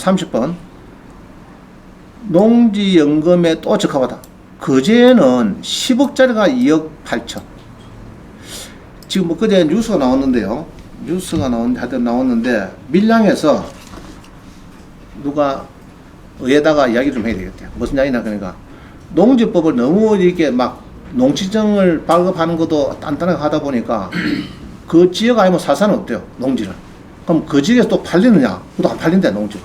30번. 농지연금에 또 적합하다. 그제는 10억짜리가 2억 8천. 지금 뭐 그제 뉴스가 나왔는데요. 뉴스가 나온 하여튼 나왔는데 밀양에서 누가 의에다가 이야기 좀 해야 되겠대요. 무슨 이야기냐 그러니까 농지법을 너무 이렇게 막 농지정을 발급하는 것도 단단하게 하다 보니까 그 지역 아니면 사산은 없대요. 농지를. 그럼 그 지역에서 또 팔리느냐? 그것도 안 팔린대 농지.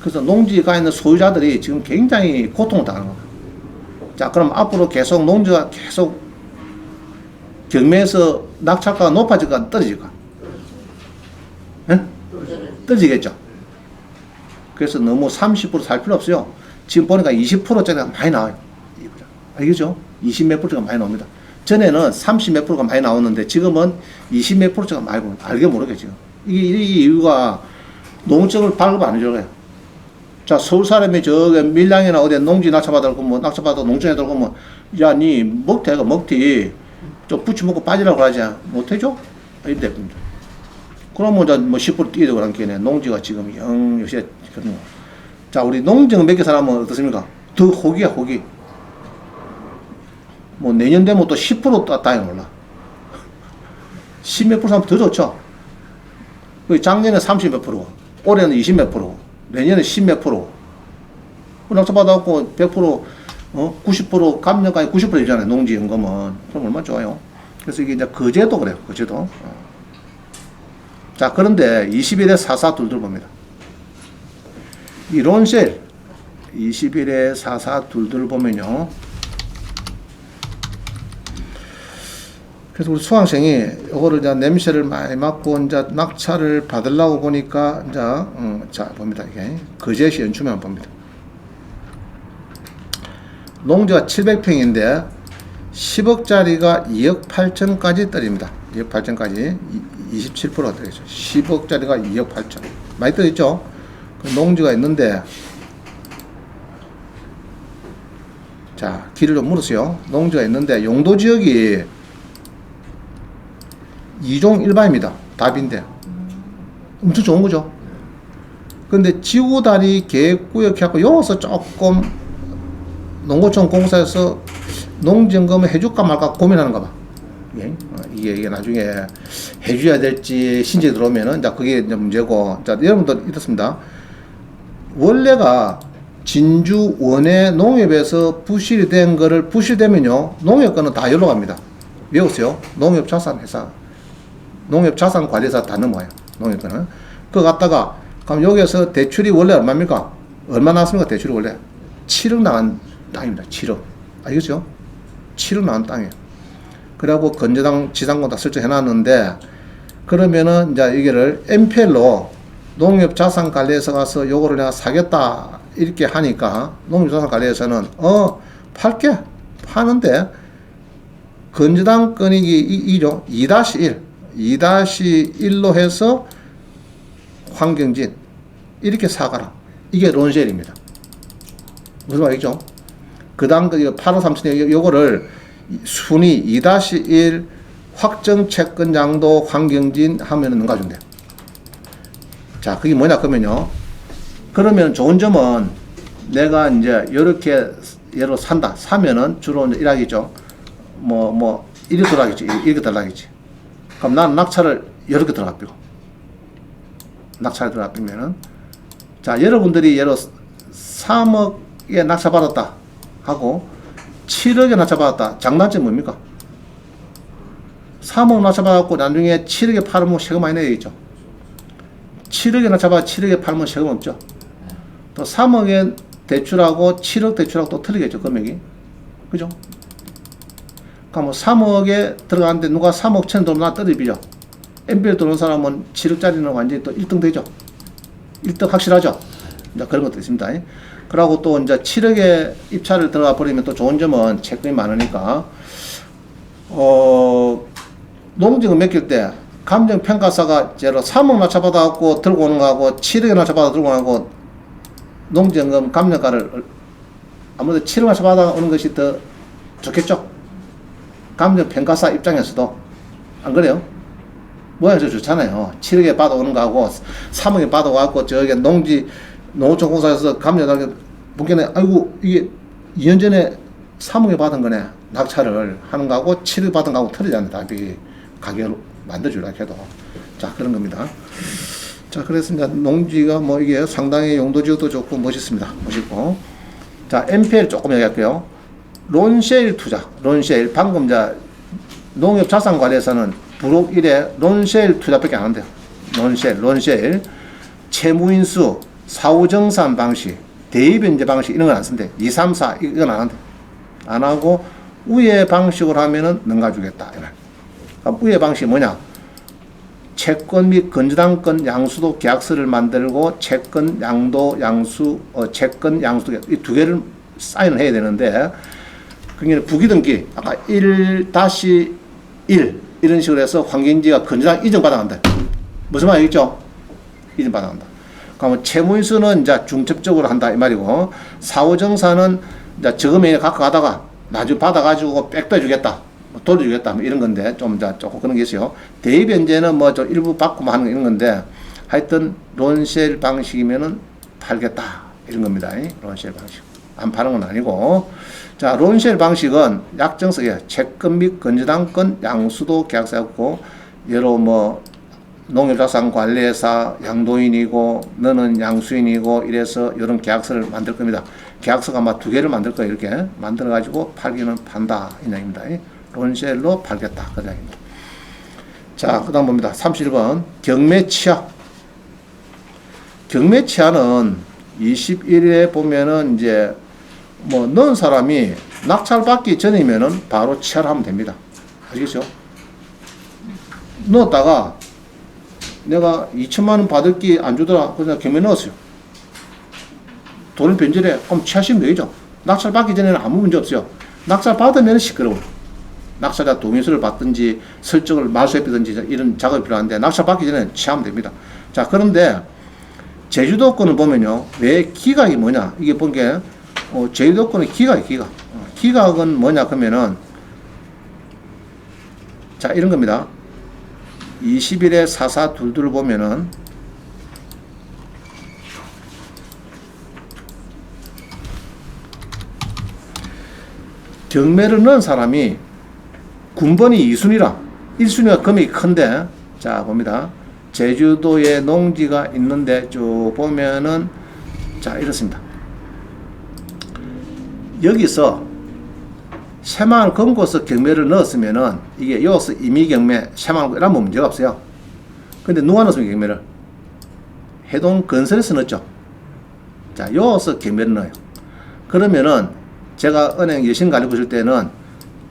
그래서 농지가 있는 소유자들이 지금 굉장히 고통을 당하는 거예요. 자, 그럼 앞으로 계속 농지가 계속 경매에서 낙찰가가 높아질까 떨어질까? 예? 떨어지겠죠. 그래서 너무 30%살 필요 없어요. 지금 보니까 20%짜리가 많이 나와요. 알겠죠? 20 몇 프로가 많이 나옵니다. 전에는 30 몇 프로가 많이 나오는데 지금은 20 몇 프로가 많이 나와요. 알게 모르게 지금. 이게, 이게 이유가 농적을 발급 안 해줘요. 자, 서울 사람이 저기 밀양이나 어디 농지 낙찰받을 거면 낙찰받아 농지에 들어가면 야, 니 먹태 가 먹튀 좀 부치 먹고 빠지라고 하지 못해줘? 이래 됩니다. 그러면 이제 뭐 10% 뛰어야 되고 그러니까 농지가 지금 영 요새 그런 거. 자, 우리 농정 몇개 사람은 어떻습니까? 더 호기야, 호기. 뭐 내년 되면 또 10% 따위 올라. 10몇 프로 하면 더 좋죠. 그 작년에 30 몇 프로, 올해는 20 몇 프로, 내년에 10몇 프로. 낙찰 받아갖고 100% 어? 90% 감정까지 90%잖아요. 농지 연금은. 그럼 얼마나 좋아요. 그래서 이게 이제 거제도 그래요. 거제도. 어. 자, 그런데 21에 44 둘둘 봅니다. 이론셀 21에 44 둘둘 보면요. 그래서 우리 수강생이 이거를 이제 냄새를 많이 맡고 이제 낙찰을 받으려고 보니까 이제 음, 자 봅니다 이게 거제시 연출만 봅니다. 농지가 700평인데 10억짜리가 2억 8천까지 떨입니다. 2억 8천까지 27%가 되겠죠. 10억짜리가 2억 8천 많이 떨어졌죠. 그 농지가 있는데 자 길을 좀 물었어요. 농지가 있는데 용도 지역이 2종 1반입니다. 답인데. 엄청 좋은 거죠. 근데 지구다리 계획구역 해갖고 여기서 조금 농고촌 공사에서 농지연금을 해줄까 말까 고민하는가 봐. 예? 어, 이게, 이게 나중에 해줘야 될지 신지 들어오면은, 자, 그게 이제 문제고. 자, 여러분들 이렇습니다. 원래가 진주 원해 농협에서 부실이 된 거를 부실되면요, 농협 거는 다 갑니다. 외우세요. 농협 자산 회사. 농협 자산 관리사 다 넘어와요. 농협 거는. 그거 갖다가, 그럼 여기에서 대출이 원래 얼마입니까? 얼마 나왔습니까? 대출이 원래? 7억 나간 땅입니다. 7억. 알겠죠? 7억 나간 땅이에요. 그래갖고 건재당 지상권 다 설정해 놨는데, 그러면은 이제 이게를 MPL로 농협 자산 관리에서 가서 요거를 내가 사겠다 이렇게 하니까 농협 자산 관리에서는 어 팔게 파는데 건재당 건이기 이죠 2-1 2-1로 해서 환경진 이렇게 사가라 이게 론셀입니다 무슨 말이죠? 그 다음 그 8호 3천에 요거를 순위 2-1 확정 채권 양도 환경진 하면은 넘가준대요. 자, 그게 뭐냐 그러면요. 그러면 좋은 점은 내가 이제 이렇게 예로 산다. 사면은 주로 이제 일하겠죠. 뭐, 뭐, 이렇게 들어가겠지. 이렇게 들어가겠지. 그럼 나는 낙찰을 이렇게 들어가 삐고. 낙찰 들어가 삐면은. 자, 여러분들이 예로 3억에 낙찰 받았다. 하고 7억에 낙찰 받았다. 장단점이 뭡니까? 3억 낙찰 받았고 나중에 7억에 팔으면 세금 많이 내야겠죠. 7억에 낙찰 받아 7억에 팔면 세금 없죠. 또 3억에 대출하고 7억 대출하고 또 틀리겠죠. 금액이. 그죠? 그러니까 뭐 3억에 들어가는데 누가 3억 천 돈을 나 떨어비죠. MBL 들어온 사람은 7억짜리는 완전히 또 1등 되죠. 1등 확실하죠. 이제 그런 것도 있습니다. 그러고 또 이제 7억에 입찰을 들어가 버리면 또 좋은 점은 채권이 많으니까, 어, 농지금 맡길 때 감정평가사가 제로 3억 낮춰받아갖고 들고 오는 거하고 7억에 낮춰받아 들고 오는 거하고 농지연금 감정가를 아무래도 7억 낮춰받아 오는 것이 더 좋겠죠? 감정 평가사 입장에서도 안 그래요? 모양이 좋잖아요. 7억에 받아오는 거하고 3억에 받아와갖고 저기 농지 농어촌공사에서 감려하게 보기에는 아이고 이게 2년 전에 3억에 받은 거네 낙찰을 하는 거하고 7억에 받은 거하고 틀리잖아요. 답이 가격을 만들어주라 해도 자 그런 겁니다. 자 이제 농지가 뭐 이게 상당히 용도지역도 좋고 멋있습니다. 멋있고 자 MPL 조금 얘기할게요. 론셰일 투자, 론셰일 방금 자 농협 자산 관리에서는 부록 1에 론셰일 투자밖에 안 한대요. 론셰일, 론셰일 채무인수, 사후정산 방식, 대입변제 방식 이런 건 안 쓴대. 2, 3, 4 이건 안 한대. 안 하고 우회 방식으로 하면은 능가주겠다. 그럼 우회 방식이 뭐냐? 채권 및 건저당권 양수도 계약서를 만들고 채권 양도 양수 어, 채권 양수도 이 두 개를 사인을 해야 되는데 그게 부기등기 아까 1-1 이런 식으로 해서 환경지가 건조당 인정받아간다. 무슨 말이겠죠? 인정받아간다. 그러면 채무인수는 이제 중첩적으로 한다 이 말이고 사후정사는 이제 저금액에 갖고 가다가 나중에 받아가지고 백도해주겠다. 뭐 돌려주겠다. 뭐 이런 건데 좀 이제 조금 그런 게 있어요. 대입변제는 뭐 좀 일부 받고만 하는 거 이런 건데 하여튼 론셀 방식이면은 팔겠다. 이런 겁니다. 론셀 방식. 안 파는 건 아니고. 자, 론셀 방식은 약정석에 채권 및 건저당권 양수도 계약서였고 여러 뭐 농협자산 관리회사 양도인이고 너는 양수인이고 이래서 이런 계약서를 만들 겁니다. 계약서가 아마 두 개를 만들 거예요. 이렇게 만들어 가지고 팔기는 판다 이 얘기입니다. 론셀로 팔겠다 그 얘기입니다. 자, 그 다음 봅니다. 31번 경매 치하. 경매 치하는 21일에 보면은 이제 뭐 넣은 사람이 낙찰 받기 전이면은 바로 치하를 하면 됩니다. 아시겠죠? 넣었다가 내가 2천만 원 받을 게 안 주더라. 그래서 경매 넣었어요. 돈을 변질해. 그럼 취하시면 되죠. 낙찰 받기 전에는 아무 문제 없어요. 낙찰 받으면 시끄러워. 낙찰자 동의서를 받든지 설정을 말소해피든지 이런 작업이 필요한데 낙찰 받기 전에 취하면 됩니다. 자, 그런데 제주도권을 보면요. 왜 기각이 뭐냐? 이게 본 게, 어, 제주도권의 기각. 어, 기각은 뭐냐? 그러면은, 자, 이런 겁니다. 20일에 사사 둘둘 보면은, 경매를 넣은 사람이 군번이 2순위라 1순위가 금액이 큰데 자 봅니다 제주도에 농지가 있는데 쭉 보면은 자 이렇습니다 여기서 새마을 금고서 경매를 넣었으면은 이게 여기서 임의 경매 새마을 이라면 문제가 없어요 근데 누가 넣었습니까 경매를 해동 건설에서 넣었죠 자 여기서 경매를 넣어요 그러면은 제가 은행 여신 가려 보실 때는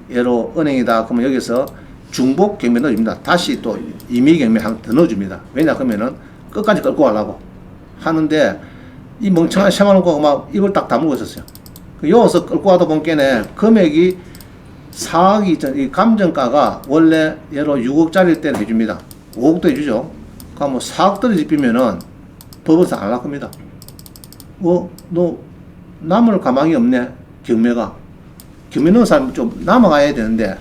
예로 은행이다 그러면 여기서 중복 경매 넣어줍니다. 다시 또 임의 경매 한 번 더 넣어줍니다. 왜냐 그러면은 끝까지 끌고 가려고 하는데 이 멍청한 샤만 원고 막 입을 딱 다물고 있었어요. 그 여기서 끌고 가다 보니까 금액이 4억이 전, 이 감정가가 원래 예로 6억짜리 때는 해줍니다. 5억도 해주죠. 그러면 4억 떨어지면은 법원에서 안할 겁니다. 뭐, 너 남을 가망이 없네. 경매가. 경매 넣은 사람이 좀 남아가야 되는데,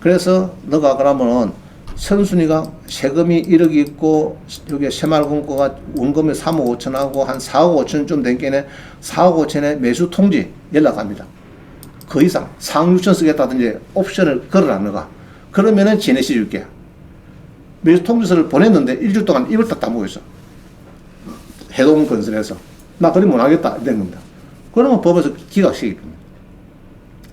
그래서 너가 그러면은 선순위가 세금이 1억이 있고, 여기에 새마을금고가 원금이 3억 5천하고 한 4억 5천 좀 된게네 4억 5천에 매수 통지 연락합니다. 그 이상 상육 6천 쓰겠다든지 옵션을 걸어놨는가. 그러면은 지내시 줄게. 매수 통지서를 보냈는데 일주일 동안 입을 딱 다물고 있어. 해동 건설에서. 나 그리 못하겠다. 이런 겁니다. 그러면 법에서 기각시킬 겁니다.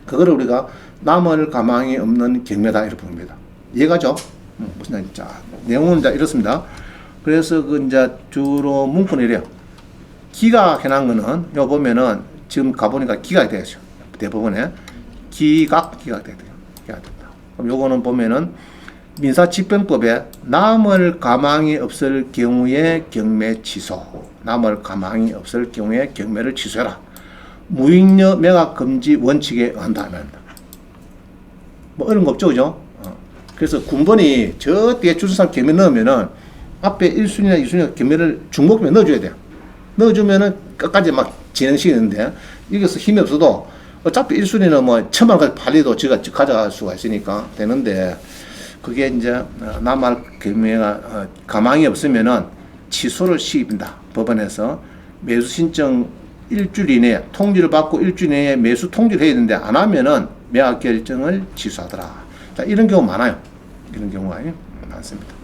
그거를 우리가 남을 가망이 없는 경매다 이렇게 봅니다. 이해가죠? 음, 무슨 얘기인지. 자, 내용은 이제 이렇습니다. 그래서 그 이제 주로 문구는 이래요. 기각해놓은 거는 요 보면은 지금 가보니까 기각이 되겠죠. 대부분에 기각 기각 돼요. 기각 된다. 그럼 요거는 보면은 민사집행법에 남을 가망이 없을 경우에 경매 취소. 남을 가망이 없을 경우에 경매를 취소해라. 무익녀 매각 금지 원칙에 의한다 말입니다. 뭐 어려운 거 없죠, 그죠? 그래서 군번이 저 뒤에 주수상 경매 넣으면은 앞에 1순위나 2순위나 경매를 중목면 넣어줘야 돼요. 넣어주면은 끝까지 막 진행시키는데 여기서 힘이 없어도 어차피 1순위는 뭐 천만까지 팔리도 제가 가져갈 수가 있으니까 되는데 그게 이제 어, 남할 경매가 어, 가망이 없으면은 취소를 시킵니다. 법원에서 매수 신청 일주일 이내에 통지를 받고 일주일 내에 매수 통지를 해야 되는데 안 하면은 매각 결정을 취소하더라. 자, 이런 경우 많아요. 이런 경우가 많습니다.